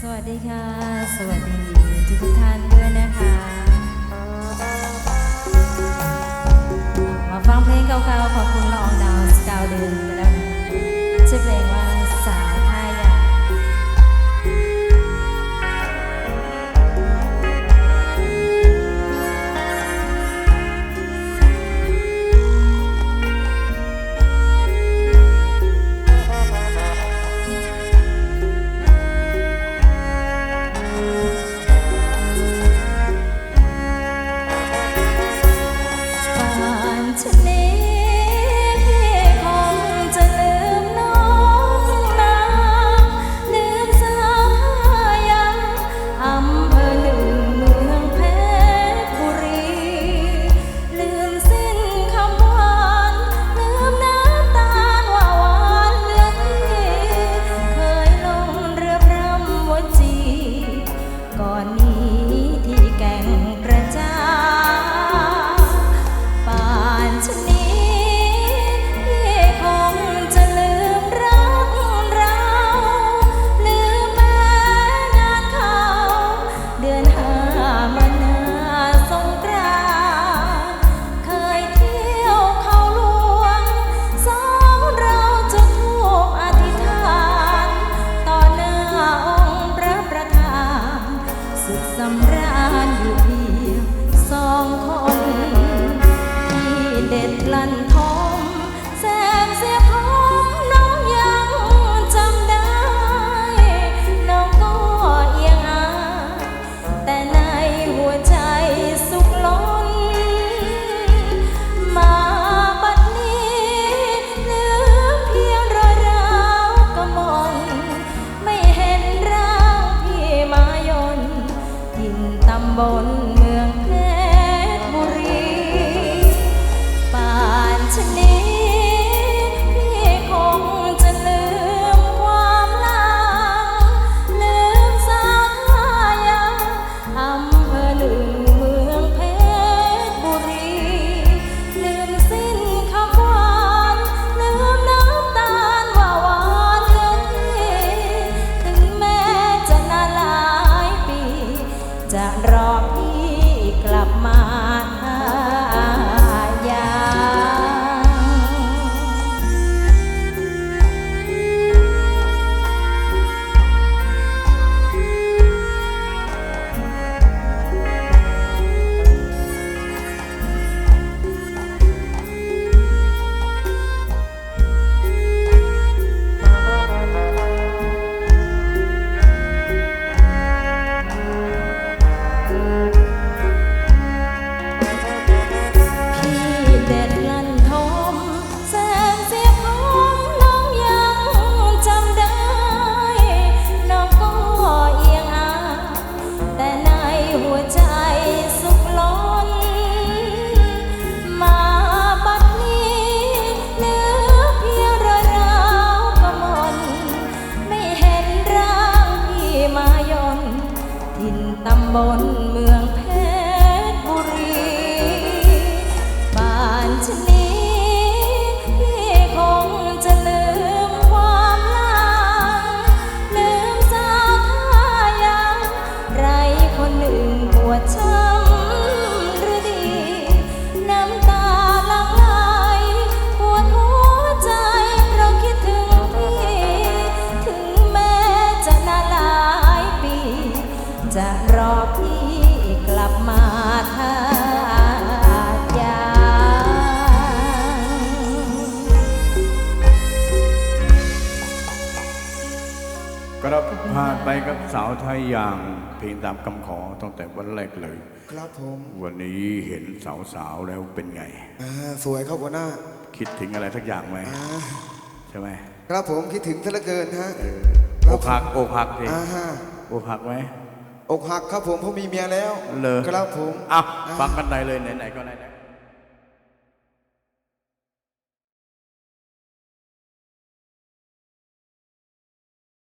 สวัสดีค่ะ สวัสดีทุกท่านด้วยนะคะ มาฟังเพลงเก่าๆ ของคุณละอองดาวสกาวเดือน ก่อน ด็ดลั่นทมแสงเสียผมน้องยังจำได้ น้องก็เอียงอายแต่ในหัวใจสุขล้น มาบัดนี้เหลือเพียงรอยร้าวกะมนไม่เห็นร่างพี่มายนทินตำบล จะร บนเมือง สาวไทยอย่างเพลงตามคำขอตั้งแต่วันแรกเลย ครับผมวันนี้เห็นสาวๆแล้วเป็นไง อ่าสวยครับหัวหน้าคิดถึงอะไรสักอย่างไหมอ่าใช่ไหมครับผมคิดถึงซะเหลือเกินฮะอกหักอกหักสิอ่าฮะอกหักไหมอกหักครับผมเพราะมีเมียแล้ว เลยครับผม อะฟังกันไหนเลยไหนๆก็ไหนๆ